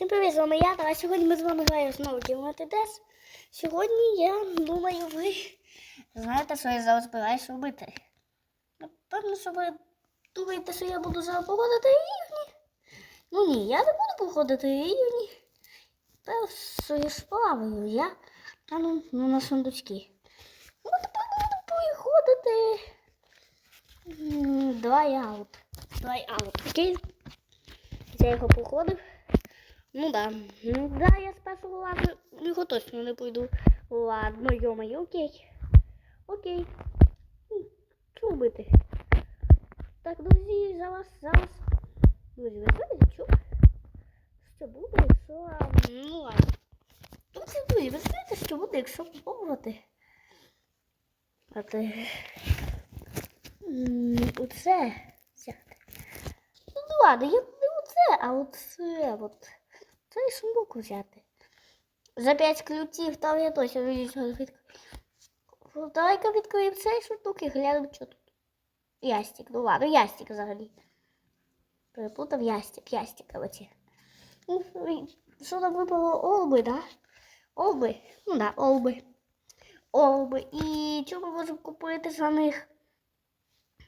Всім привіт, з вами я, а сьогодні ми з вами граємо знову Кілометр Дес. Сьогодні я думаю, ви знаєте, що я зараз збираюсь робити. Напевно, що ви думаєте, що я буду зараз походити рівні. Ну ні, я не буду походити рівні. Першою справою я стану ну, на сундучки. Ну, тепер буду переходити. Давай аут. Давай аут. Окей? Я його походив. Ну да. Ну да, я спершу ладно, його точно не пройду. Ладно, йо-моє, окей. Окей. Ну, Що робити? Так, друзі, за вас, за вас. Друзі, ви знаєте, що? Що буде, якщо... Ну ладно. Друзі, друзі, ви знаєте, що буде, якщо попробувати? А ти... Оце взяти. Ну ладно, я не оце, а оце от. Цей сундук взяти. За 5 ключів там я точно нічого не відкрию. Давай-ка відкриємо цей сундук і глянемо, що тут. Ястик, ну ладно, ястик взагалі. Перепутав ястик, ястик, короче. Ну, Що там випало? Олби, да? Олби? Ну да, олби. Олби. І що ми можемо купити за них?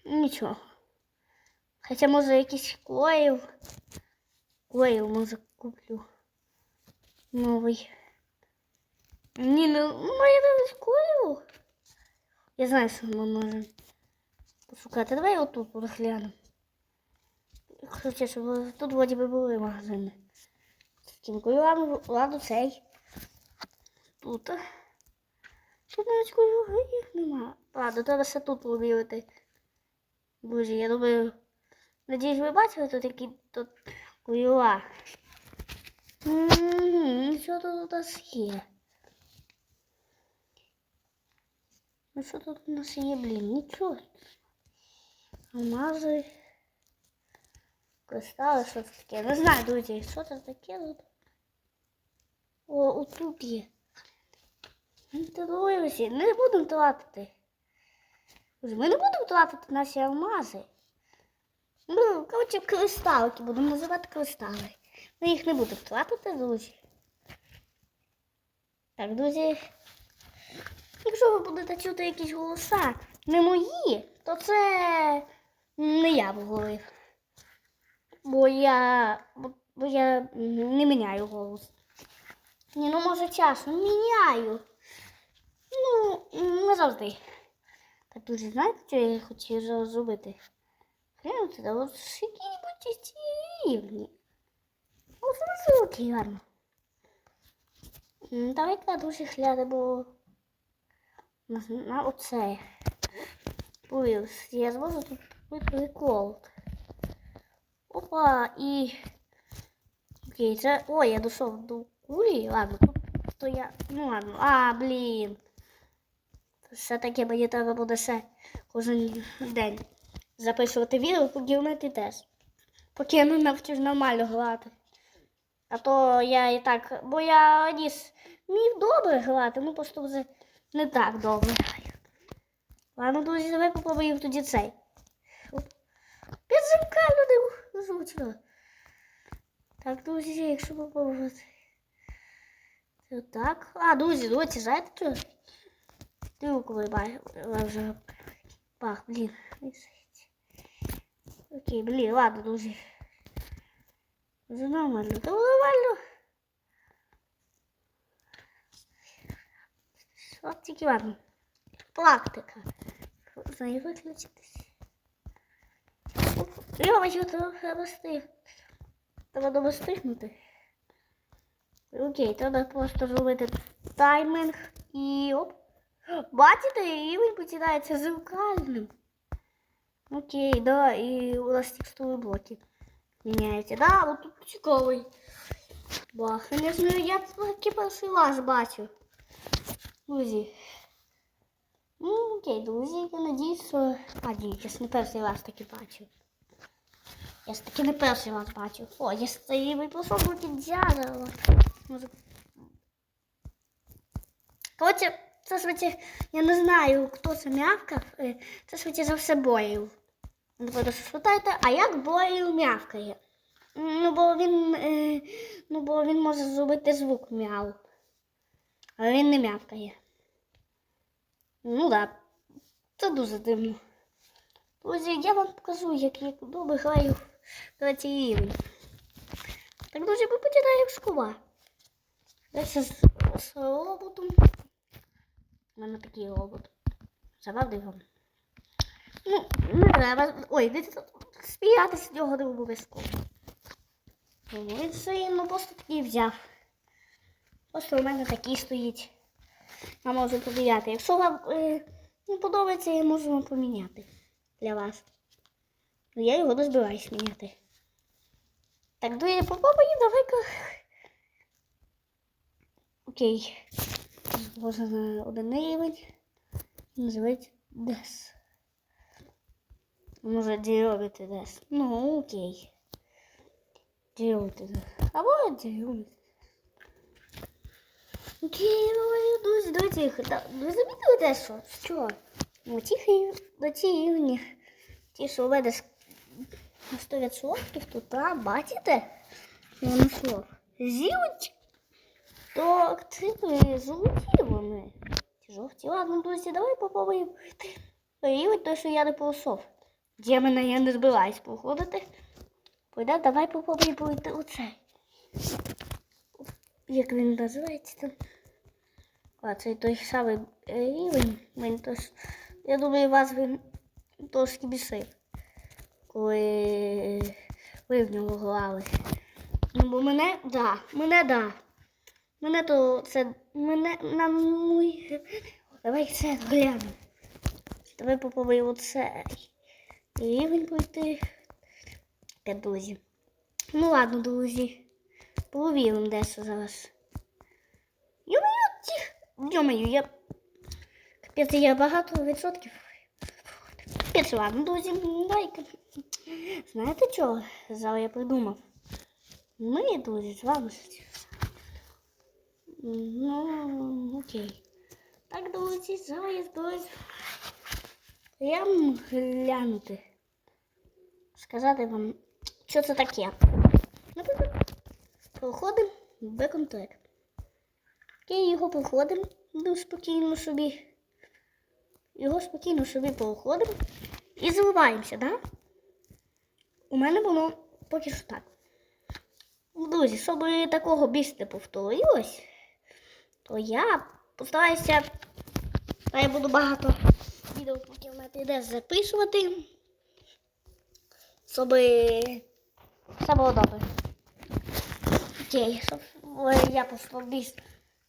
Нічого. Хоча може якийсь клеїв. Клеїв може куплю. Новий. Ні, ну, ну я навіть клеїв. Я знаю, що ми можемо пошукати. Давай отут розглянемо. Хоча, щоб тут вроді би були магазини. Кінкою ладно, ладно цей. Тут. Тут навіть кою їх нема. Ладно, треба все тут вибігати. Друзі, я думаю, надіюсь, ви бачили тут які тут куюла. М, Що тут у нас є? Ну що тут у нас є, блін? Нічого. Алмази. Кристали, що це таке? Не знаю, друзі, що це таке тут. О, отут є. Друзі, не будемо тратити. Друзі, Ми не будемо тратити наші алмази. Ну, коротше, кристалки, будемо називати кристали. Ми їх не будемо тратити, друзі. Так, друзі. Якщо ви будете чути якісь голоса не мої, то це не я говорив. Бо я. Бо, я не міняю голос. Ні, ну може часом міняю. Ну, не завжди. Так, друзі, знаєте, що я хотів зробити? Да от які-небудь ці рівні. Ось високі, гарно. М, Давай-ка дуже глянемо на, на оце. Повірс, я зможу тут прикол. Опа, і... Окей, це... Ой, я дійшов до кулі. Ладно, тут то я... Ну ладно. А, блін. Все-таки мені треба буде ще кожен день записувати відео по геометрі теж. Поки я не навчусь нормально грати. А то я і так, бо я раніше міг добре грати, ну просто вже не так добре граю. Ладно, друзі, давай попробуємо тоді цей. Підземкально не озвучила. Так, друзі, якщо попробувати. Так. А, друзі, друзі, знаєте що? Тилку вибай вже. Бах, блін. Окей, блін, ладно, друзі. Вже нормально. Та нормально. От тільки ладно. Практика. Знаю виключитись. Я бачу, трохи достиг. Треба добре стигнути. Окей, треба просто зробити таймінг і оп. Бачите, рівень починається зеркальним. Окей, да, і у нас текстові блоки Міняються. Да, от тут цікавий. Бах, я знаю, я тільки перший раз бачу. Друзі. Ну, окей, друзі, я надіюсь, що... А, ні, я не перший раз таки бачу. Я ж таки не перший раз бачу. О, я стоїв і пішов руки дядя. Може... Коротше, це швидше, я не знаю, хто це м'явкав. е, Це швидше за все боїв. Не буду спитайте, а як боїв м'явкає? Ну, бо він, е, ну, бо він може зробити звук мяу. Але він не м'явкає. Ну так. Да. Це дуже дивно. Друзі, я вам покажу, як я добре граю третій рівень. Так, друзі, ми починаємо з. Дальше з, з роботом. У мене такий робот. Завади вам. Ну, не треба. Ой, не сміятися з нього не обов'язково. Ну, Він все ну, просто такий взяв. Просто у мене такий стоїть. Я можу поміняти. Якщо вам е, не подобається, я можу вам поміняти для вас. Ну, я його не збираюсь міняти. Так, друзі, попробуємо давай-ка. Окей. Можна на один рівень. Називається Дес. Може діробити Дес. Ну, окей. Діробити Дес. Або ну, друзі, друзі, да- ви замітили те, що? Що? Ну, ті, хи- на ті що с- на 100%, то там, бачите? Воно слов. Зілочки. То активи золоті вони. Ті жовті. Ладно, друзі, давай попробуємо рівень той, що я не пройшов. Де мене я не збираюсь проходити. Пойде, давай попробуємо пройти оцей. Як він називається там? А, це той самий е, рівень. Він тож, я думаю, вас він трошки бісив, коли ви в нього грали. Ну, бо мене, да, мене, да. Мене то це, мене на мій... Давай це глянемо. Давай попробуємо оцей рівень пройти. Та, друзі. Ну ладно, друзі. Провіримо дещо зараз. Йо-моє, я... Капець, я багато відсотків. Капець, ладно, друзі, лайк. Знаєте чого? Зараз я придумав. Ми, друзі, з вами. Ну, окей. Так, друзі, зараз я. Глянути. Сказати вам, що це таке. Наприклад, проходимо бекон-трек. Окей, його проходимо спокійно собі. Його спокійно собі проходимо і заливаємося, да? У мене було поки що так. Друзі, щоб такого більше не повторилось, то я постараюся, я буду багато відео мене йде записувати, щоб все було добре. Окей, щоб я просто більш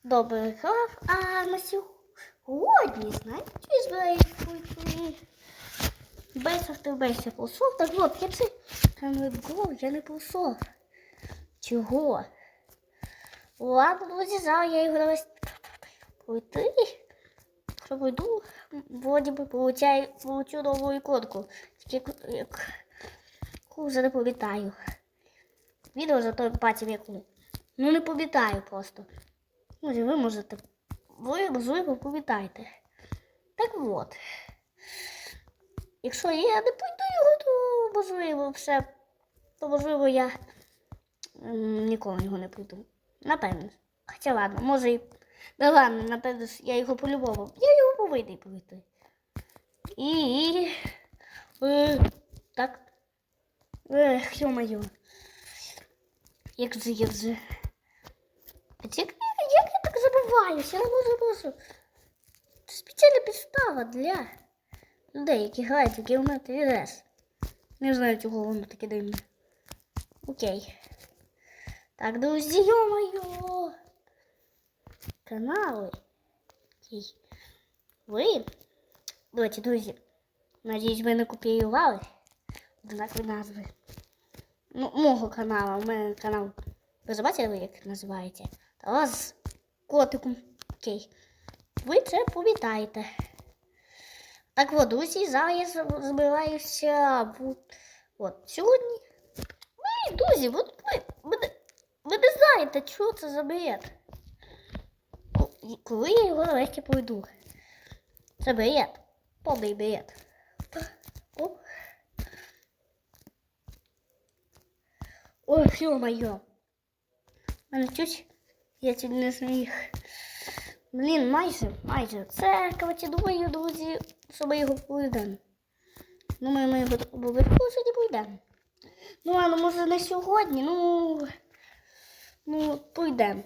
добре грав, а на сьогодні, знаєте, що я збираюсь пройти? Без автобейся пройшов, так от, я це гол, я не пройшов. Чого? Ладно, друзі, зараз я його давай пройти. Що пройду, вроді би получаю, получу нову іконку. Тільки як вже не пам'ятаю. Відео зато бачив як ми. Ну не пам'ятаю просто. Може, ви можете. Ви, можливо, пам'ятаєте. Так от. Якщо я не пойду його, то можливо все. То можливо я ніколи його не пройду. Напевно. Хоча ладно, може і. Да ладно, напевно, ж я його по-любому. Я його повинен пройти. І. Е, так. Ех, ё-моё. Як же, як же. А як, як я так забуваюся? Я не можу просто. Це спеціальна підстава для людей, які грають, які вміють РС. Не знаю, чого воно таке дивне. Окей. Так, друзі, ё-моё. Канали. Ви. Давайте, друзі. Надіюсь, ви не копіювали однакові назви. Ну, мого каналу. У канал. Ви забачили, як називається? Та вас котиком. Окей. Ви це пам'ятаєте. Так от, друзі, зараз я збираюся в... От, сьогодні. Ви, друзі, от ви, ви, ви не знаєте, що це за бред. Коли я його нарешті пройду. Це бред. Повний бред. Ой, ё-моё. Мене чуть, я чуть не зміг. Блін, майже, майже. Це, коротше, думаю, друзі, що його пройдемо. Думаю, ми його обов'язково сьогодні пройдемо. Ну, ладно, може не сьогодні, ну, ну, пройдемо.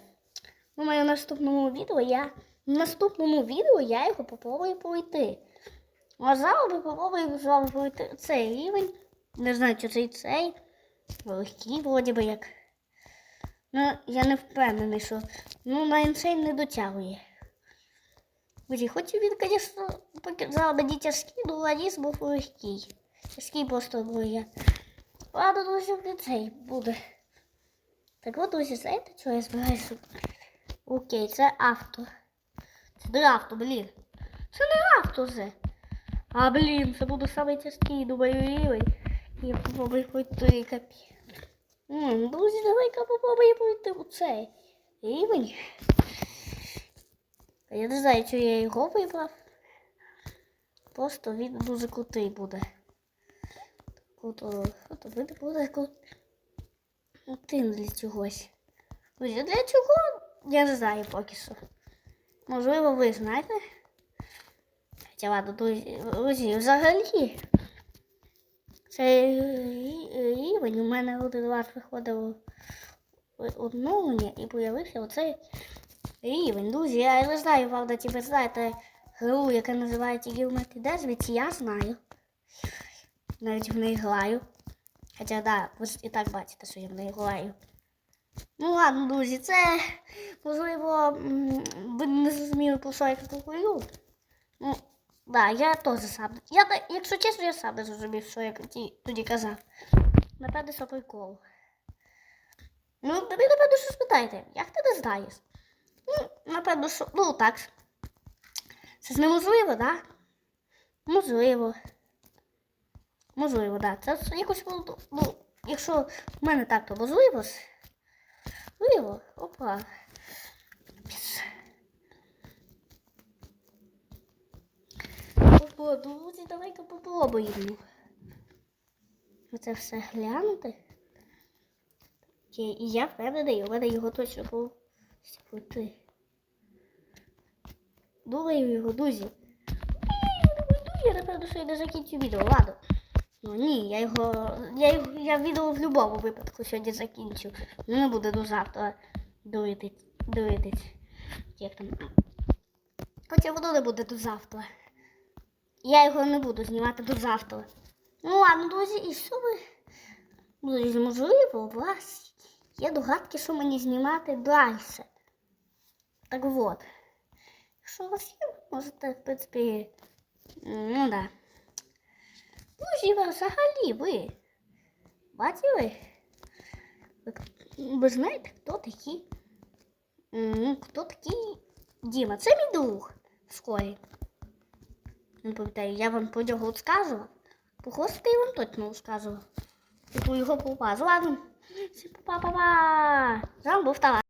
Думаю, в наступному відео я, в наступному відео я його попробую пройти. А зараз ми пройти цей рівень. Не знаю, чи цей цей. Легкий, вроді би як. Ну, я не впевнений, що ну, на інсейн не дотягує. Друзі, хоч він, звісно, поки мені тяжкий, ну Ланіс був легкий. Тяжкий просто був я. Ладно, друзі, цей буде. Так от, друзі, знаєте, що я збираюся? Окей, це авто. Це не авто, блін. Це не авто це. А, блін, це буде самий думаю, рівень. І попробую пройти капі. Друзі, давай-ка попробуємо пройти у цей рівень. Я не знаю, чи я його вибрав. Просто він дуже крутий буде. Круто, круто, він буде крутим для чогось. Друзі, для чого? Я не знаю поки що. Можливо, ви знаєте. Хоча ладно, друзі, взагалі. Цей рівень у мене один раз виходило обновлення і появився оцей рівень. Друзі, я не знаю, правда, чи ви знаєте гру, яка називається Geometry Dash, я знаю. Навіть в неї граю. Хоча, да, ви і так бачите, що я в неї граю. Ну ладно, друзі, це можливо ви не зрозуміли, про що я спілкую. Ну, да, я теж сам. Я, якщо чесно, я сам не зрозумів, що я тоді казав. Напевно, що прикол. Ну, тобі, напевно, що спитаєте, як ти не знаєш? Ну, напевно, що. Ну так. Це ж неможливо, так? Да? Можливо. Можливо, так. Да. Це якось ну, якщо в мене так, то можливо. Можливо. Опа. Опа, друзі, давай-ка попробуємо. Оце все глянути. І я впевнений, у мене його точно був пройти. Думаю його, друзі. Я напевно, що я не закінчу відео, ладно. Ну ні, я його. Я, я відео в будь-якому випадку сьогодні закінчу. Ну, Не буду до завтра дивитись. дивитись. Як там. Хоча воно не буде до завтра. Я його не буду знімати до завтра. Ну ладно, друзі, і що ви? Друзі, можливо, у вас є догадки, що мені знімати далі. Так от. Якщо у вас є, можете, в принципі, ну да. Ви взагалі ви бачили? Ви, знаєте, хто такий? Хто такий Діма? Це мій друг в. Не пам'ятаю, я вам про нього розказував. Похоже, я вам точно розказував. Про його попа. Ладно. Всім па-па-па. З вами був Талант.